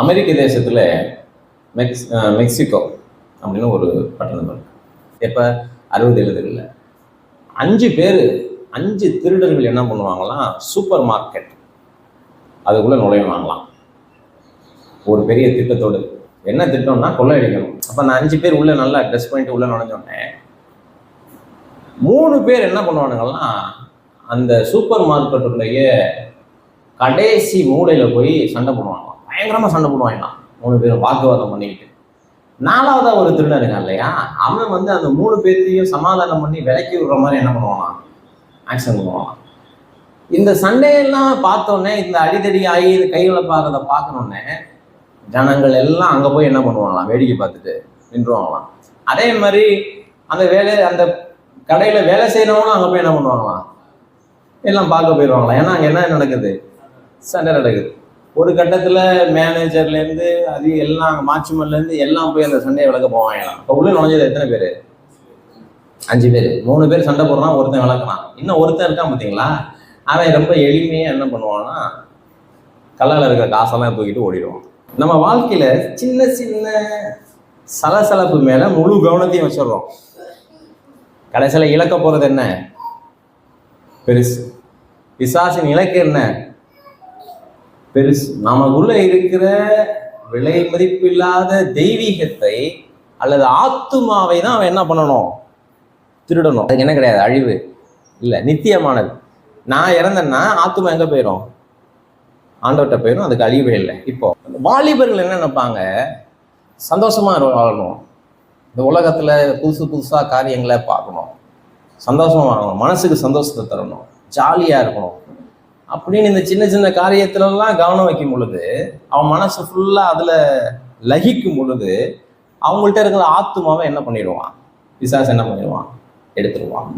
அமெரிக்க தேசத்தில் மெக்ஸ் மெக்சிகோ அப்படின்னு ஒரு பட்டணம் இருக்கு. எப்போ? அறுபது எழுதுகளில். அஞ்சு பேர் அஞ்சு திருடர்கள் என்ன பண்ணுவாங்களாம் சூப்பர் மார்க்கெட். அதுக்குள்ளே நுழைவாங்களாம் ஒரு பெரிய திட்டத்தோடு. என்ன திட்டம்னா கொள்ளையடிக்கணும். அப்போ நான் அஞ்சு பேர் உள்ளே நல்லா ட்ரெஸ் பண்ணிட்டு உள்ளே நுழைஞ்சோடனே மூணு பேர் என்ன பண்ணுவானுங்கன்னா அந்த சூப்பர் மார்க்கெட்டுடைய கடைசி மூலையில் போய் சண்டை போடுவாங்களாம். பயங்கரமாக சண்டை போடுவாங்களாம் மூணு பேரும் வாக்குவாதம் பண்ணிக்கிட்டு. நாலாவதா ஒரு திருடன் இருக்கான் இல்லையா? அவன் வந்து அந்த மூணு பேர்த்தையும் சமாதானம் பண்ணி விலக்கி விடுற மாதிரி என்ன பண்ணுவானா? ஆக்ஷன் பண்ணுவான். இந்த சண்டையெல்லாம் பார்த்தோன்னே இந்த அடிதடி ஆகி இது கைகளை பார்க்கறத பார்க்கணுன்னே ஜனங்கள் எல்லாம் அங்கே போய் என்ன பண்ணுவாங்களாம்? வேடிக்கை பார்த்துட்டு நின்றுவாங்களாம். அதே மாதிரி அந்த வேலை அந்த கடையில் வேலை செய்கிறவங்களும் அங்கே போய் என்ன பண்ணுவாங்களாம்? எல்லாம் பார்க்க போயிடுவாங்களாம் ஏன்னா அங்கே என்ன நடக்குது? சண்டை நடக்குது. ஒரு கட்டத்தில் மேனேஜர்லேருந்து அது எல்லாம் மாட்சிமன்லேருந்து எல்லாம் போய் அந்த சண்டையை விளக்க போவாங்க. இப்போ உள்ள நுழைஞ்சது எத்தனை பேர்? அஞ்சு பேர். மூணு பேர் சண்டை போடுறான் ஒருத்தன் விளக்குறான். இன்னும் ஒருத்தன் இருக்கான் பார்த்தீங்களா? அவன் ரொம்ப எளிமையாக என்ன பண்ணுவான்னா கல்லால் இருக்கிற காசெல்லாம் தூக்கிட்டு ஓடிடுவான். நம்ம வாழ்க்கையில சின்ன சின்ன சலசலப்பு மேல முழு கவனத்தையும் வச்சிடுறோம். கடைசியில் இழக்க போறது என்ன? பெருசு. பிசாசின் இலக்கு என்ன? பெருசு. நமக்குள்ள இருக்கிற விலை மதிப்பில்லாத தெய்வீகத்தை அல்லது ஆத்துமாவை தான் அவன் என்ன பண்ணணும்? திருடணும். அதுக்கு என்ன கிடையாது? அழிவு. இல்லை நித்தியமானது. நான் இறந்தேன்னா ஆத்துமா எங்கே போயிடும் ஆண்டவர்கிட்ட போயிடும் அதுக்கு அழிவே இல்லை. இப்போ வாலிபர்கள் என்ன நினைப்பாங்க? சந்தோஷமாக வாழணும். இந்த உலகத்தில் புதுசு புதுசாக காரியங்களை பார்க்கணும். சந்தோஷமாக வாழணும். மனசுக்கு சந்தோஷத்தை தரணும். ஜாலியாக இருக்கணும். அப்படின்னு இந்த சின்ன சின்ன காரியத்துலலாம் கவனம் வைக்கும் பொழுது அவன் மனசு ஃபுல்லாக அதில் லகிக்கும் பொழுது அவங்கள்ட்ட இருக்கிற ஆத்துமாவை என்ன பண்ணிடுவான்? விசாசம் என்ன பண்ணிடுவான்? எடுத்துருவான்